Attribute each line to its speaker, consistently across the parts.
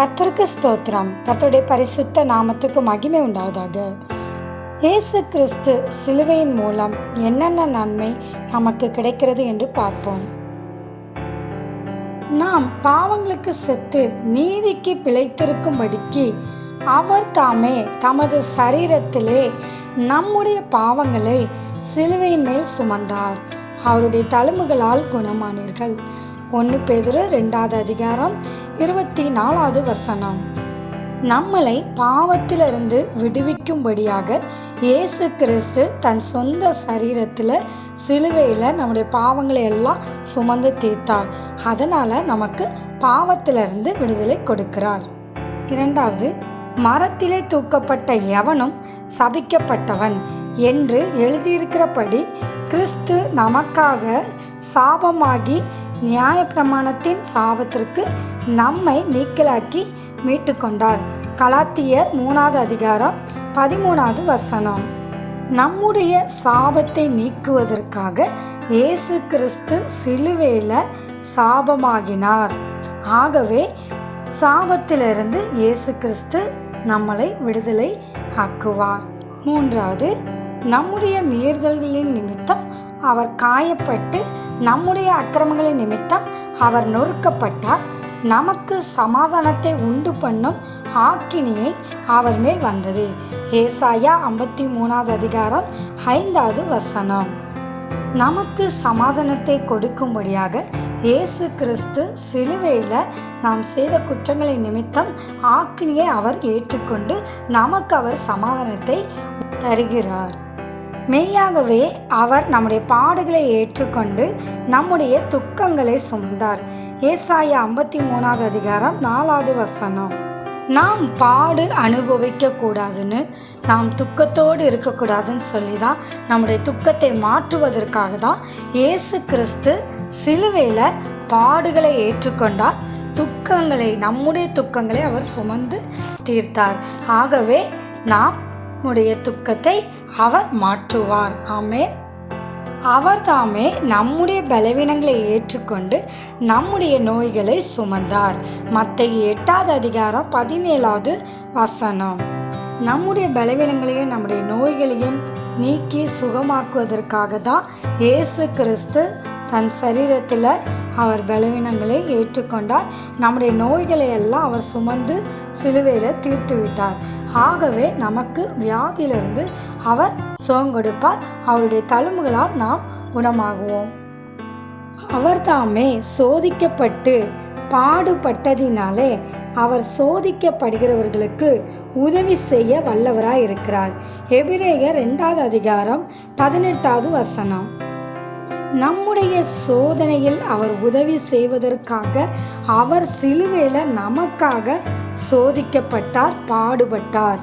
Speaker 1: கத்தருக்கு ஸ்தோத்திரம். கத்தருடைய பரிசுத்த நாமத்துக்கு மகிமை உண்டாவதாக. இயேசு கிறிஸ்து சிலுவையின் மூலம் என்னென்ன நன்மை நமக்கு கிடைக்கிறது என்று பார்ப்போம். நாம் பாவங்களுக்கு செத்து நீதிக்கு பிழைத்திருக்கும்படிக்கு அவர் தாமே தமது சரீரத்திலே நம்முடைய பாவங்களை சிலுவையின் மேல் சுமந்தார். அவருடைய தழும்புகளால் குணமானீர்கள். ஒன்று பேதுரு ரெண்டாவது அதிகாரம் இருபத்தி நாலாவது வசனம். நம்மளை பாவத்திலிருந்து விடுவிக்கும்படியாக இயேசு கிறிஸ்து தன் சொந்த சரீரத்தில் சிலுவையில் நம்முடைய பாவங்களை எல்லாம் சுமந்து தீர்த்தார். அதனால் நமக்கு பாவத்திலிருந்து விடுதலை கொடுக்கிறார். இரண்டாவது மரத்திலே தூக்கப்பட்ட எவனும் சபிக்கப்பட்டவன். என்று எழுதியிருக்கிறபடி கிறிஸ்து நமக்காக சாபமாகி நியாயப்பிரமாணத்தின் சாபத்திற்கு நம்மை நீக்கலாக்கி மீட்டுக்கொண்டார். கலாத்தியர் மூணாவது அதிகாரம் பதிமூணாவது வசனம். நம்முடைய சாபத்தை நீக்குவதற்காக இயேசு கிறிஸ்து சிலுவையில் சாபமாகினார். ஆகவே சாபத்திலிருந்து இயேசு கிறிஸ்து நம்மளை விடுதலை ஆக்குவார். மூன்றாவது நம்முடைய மீறுதல்களின் நிமித்தம் அவர் காயப்பட்டு நம்முடைய அக்கிரமங்களின் நிமித்தம் அவர் நொறுக்கப்பட்டார். நமக்கு சமாதானத்தை உண்டு பண்ணும் ஆக்கினியை அவர் மேல் வந்தது. ஏசாயா ஐம்பத்தி மூணாவது அதிகாரம் ஐந்தாவது வசனம். நமக்கு சமாதானத்தை கொடுக்கும்படியாக இயேசு கிறிஸ்து சிலுவையில் நாம் செய்த குற்றங்களை நிமித்தம் ஆக்கினியை அவர் ஏற்றுக்கொண்டு நமக்கு அவர் சமாதானத்தை தருகிறார். மெய்யாகவே அவர் நம்முடைய பாடுகளை ஏற்றுக்கொண்டு நம்முடைய துக்கங்களை சுமந்தார். ஏசாய ஐம்பத்தி மூணாவது அதிகாரம் நாலாவது வசனம். நாம் பாடு அனுபவிக்க கூடாதுன்னு நாம் துக்கத்தோடு இருக்கக்கூடாதுன்னு சொல்லி தான் நம்முடைய துக்கத்தை மாற்றுவதற்காக தான் இயேசு கிறிஸ்து சிலுவையில் பாடுகளை ஏற்றுக்கொண்டார். துக்கங்களை நம்முடைய துக்கங்களை அவர் சுமந்து தீர்த்தார். ஆகவே நாம் நம்முடைய துக்கத்தை அவர் மாற்றுவார். ஆமே அவர் தாமே நம்முடைய பலவீனங்களை ஏற்றுக்கொண்டு நம்முடைய நோய்களை சுமந்தார். மற்ற எட்டாவது அதிகாரம் பதினேழாவது வசனம். நம்முடைய பலவீனங்களையும் நம்முடைய நோய்களையும் நீக்கி சுகமாக்குவதற்காக தான் இயேசு கிறிஸ்து தன் சரீரத்தில் அவர் பலவீனங்களை ஏற்றுக்கொண்டார். நம்முடைய நோய்களை எல்லாம் அவர் சுமந்து சிலுவையில் தீர்த்து விட்டார். ஆகவே நமக்கு வியாதியிலிருந்து அவர் சுகம் கொடுப்பார். அவருடைய தழும்புகளால் நாம் குணமாகுவோம். அவர் தாமே சோதிக்கப்பட்டு பாடுபட்டதினாலே அவர் சோதிக்கப்படுகிறவர்களுக்கு உதவி செய்ய வல்லவராய் இருக்கிறார் எபிரேயர் ரெண்டாவது அதிகாரம் பதினெட்டாவது வசனம். நம்முடைய சோதனையில் அவர் உதவி செய்வதற்காக அவர் சிலுவையில் நமக்காக சோதிக்கப்பட்டார் பாடுபட்டார்.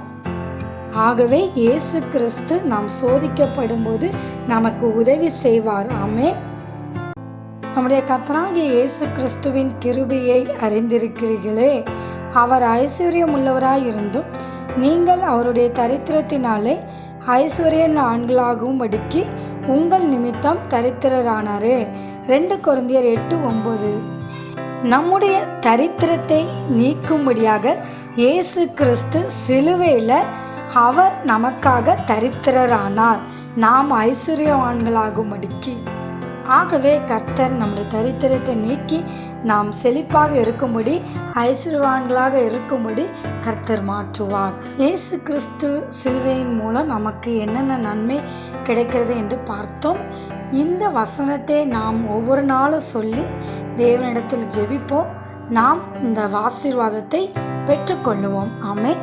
Speaker 1: ஆகவே இயேசு கிறிஸ்து நாம் சோதிக்கப்படும் போது நமக்கு உதவி செய்வார். ஆமே நம்முடைய கத்தராகிய இயேசு கிறிஸ்துவின் கிருபையை அறிந்திருக்கிறீர்களே. அவர் ஐஸ்வர்யம் உள்ளவராயிருந்தும் நீங்கள் அவருடைய தரித்திரத்தினாலே ஐஸ்வர்ய அடுக்கி உங்கள் நிமித்தம் தரித்திரரானாரே. ரெண்டு குழந்தையர் எட்டு ஒம்பது நம்முடைய தரித்திரத்தை நீக்கும்படியாக இயேசு கிறிஸ்து சிலுவையில் அவர் நமக்காக தரித்திரரானார். நாம் ஐஸ்வர்யவான்களாகும்படிக்கு. ஆகவே கர்த்தர் நம்முடைய தரித்திரத்தை நீக்கி நாம் செழிப்பாக இருக்கும்படி ஐஸ்வர்யவான்களாக இருக்கும்படி கர்த்தர் மாற்றுவார். இயேசு கிறிஸ்து சிலுவையின் மூலம் நமக்கு என்னென்ன நன்மை கிடைக்கிறது என்று பார்த்தோம். இந்த வசனத்தை நாம் ஒவ்வொரு நாளும் சொல்லி தேவனிடத்தில் ஜெபிப்போம். நாம் இந்த ஆசீர்வாதத்தை பெற்றுக்கொள்ளுவோம். ஆமே